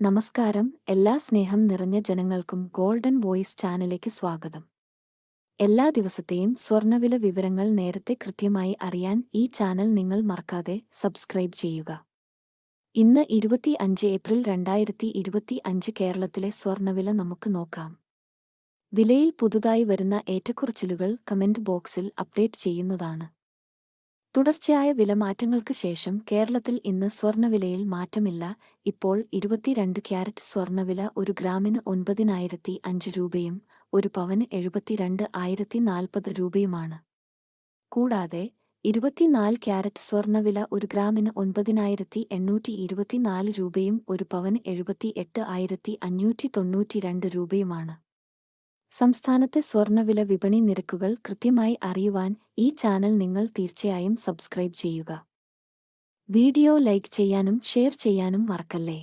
നമസ്കാരം. എല്ലാ സ്നേഹം നിറഞ്ഞ ജനങ്ങൾക്കും ഗോൾഡൻ വോയിസ് ചാനലിലേക്ക് സ്വാഗതം. എല്ലാ ദിവസത്തെയും സ്വർണവില വിവരങ്ങൾ നേരത്തെ കൃത്യമായി അറിയാൻ ഈ ചാനൽ നിങ്ങൾ മറക്കാതെ സബ്സ്ക്രൈബ് ചെയ്യുക. ഇന്ന് ഇരുപത്തി അഞ്ച് ഏപ്രിൽ രണ്ടായിരത്തി ഇരുപത്തി അഞ്ച് കേരളത്തിലെ സ്വർണവില നമുക്ക് നോക്കാം. വിലയിൽ പുതുതായി വരുന്ന ഏറ്റക്കുറച്ചിലുകൾ കമന്റ് ബോക്സിൽ അപ്ഡേറ്റ് ചെയ്യുന്നതാണ്. തുടർച്ചയായ വിലമാറ്റങ്ങൾക്ക് ശേഷം കേരളത്തിൽ ഇന്ന് സ്വർണവിലയിൽ മാറ്റമില്ല. ഇപ്പോൾ ഇരുപത്തിരണ്ട് ക്യാരറ്റ് സ്വർണവില ഒരു ഗ്രാമിന് ഒൻപതിനായിരത്തി അഞ്ച് രൂപയും ഒരു പവന് എഴുപത്തിരണ്ട് ആയിരത്തി നാൽപ്പത് രൂപയുമാണ്. കൂടാതെ ഇരുപത്തിനാല് ക്യാരറ്റ് സ്വർണവില ഒരു ഗ്രാമിന് ഒൻപതിനായിരത്തി എണ്ണൂറ്റി ഇരുപത്തിനാല് രൂപയും ഒരു പവന് എഴുപത്തി എട്ട് ആയിരത്തി അഞ്ഞൂറ്റി തൊണ്ണൂറ്റിരണ്ട് രൂപയുമാണ്. സംസ്ഥാനത്തെ സ്വർണവില വിപണി നിരക്കുകൾ കൃത്യമായി അറിയുവാൻ ഈ ചാനൽ നിങ്ങൾ തീർച്ചയായും സബ്സ്ക്രൈബ് ചെയ്യുക. വീഡിയോ ലൈക്ക് ചെയ്യാനും ഷെയർ ചെയ്യാനും മറക്കല്ലേ?